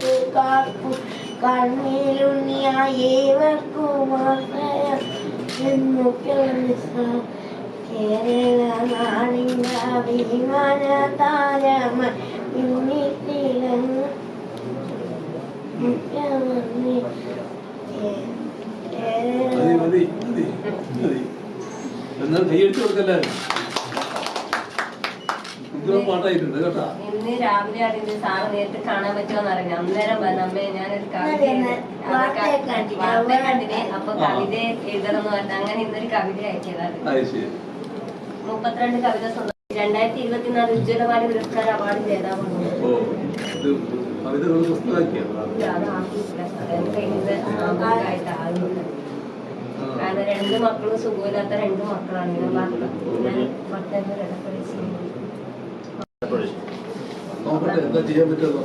കേട്ട് കാക്കും കണ്ണിലുണ്ണിയായ ഏവർക്കും ആശ്രയം എന്നു കേരള നാടിന്റെ അഭിമാന താരമ ഇന്നിത്തിളങ്ങ മുഖ്യമന്ത്രി എന്നാൽ കൈയടിച്ചു കൊടുക്കല്ലേ? ഇന്ന് രാവിലെ അറിഞ്ഞ് സാറ് നേരിട്ട് കാണാൻ പറ്റുമോന്ന് അറിഞ്ഞു അന്നേരം പറഞ്ഞു അമ്മേ ഞാനൊരു കവിത അതെ, എഴുതി." അത് വാർത്തയെ ക- കണ്ടില്ല. വാർത്തയെ കണ്ടില്ലേ അപ്പൊ. കവിത എഴുതണം എന്ന് പറഞ്ഞു അങ്ങനെ ഇന്നൊരു കവിത അയക്കിയതാണ് മുപ്പത്തിരണ്ട് കവിത സ്വന്തം രണ്ടായിരത്തി ഇരുപത്തിനാല് ഉജ്ജ്വലവാണി പുരസ്കാര അവാർഡ് ജേതാവാണ് കാരണം രണ്ട് മക്കളും സുഖമില്ലാത്ത രണ്ട് മക്കളാണ്. ഞാൻ ഇടപെടുത്തി ഭർത്താവിന്റെ ഇടപെടി ചെയ്യുന്നു നോക്കട്ടെ എന്താ ചെയ്യാൻ പറ്റുമോ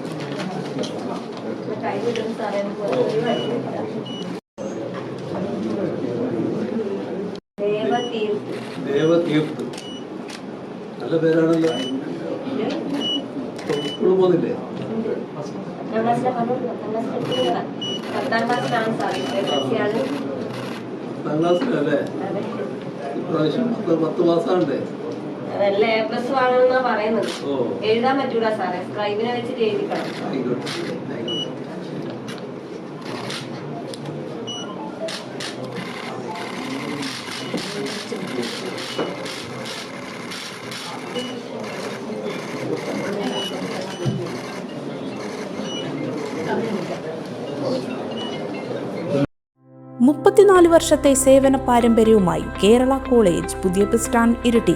ദേവതീർത്ത് നല്ല പേരാണല്ലോ. സ്കൂളിൽ പോകുന്നില്ലേ? പത്താം ക്ലാസ്സിലല്ലേ ഇപ്രാവശ്യം പത്ത് പത്ത് മാസമാണ്ടേ നല്ല എ പ്ലസ് വാങ്ങണമെന്നാ പറയുന്നത്. എഴുതാൻ പറ്റൂല സാറേ. സ്ക്രൈബിനെ വെച്ചിട്ട് എഴുതിക്കണം മുപ്പത്തിനാല് വർഷത്തെ സേവന പാരമ്പര്യവുമായി കേരള കോളേജ് പുതിയ bus stand Iritty.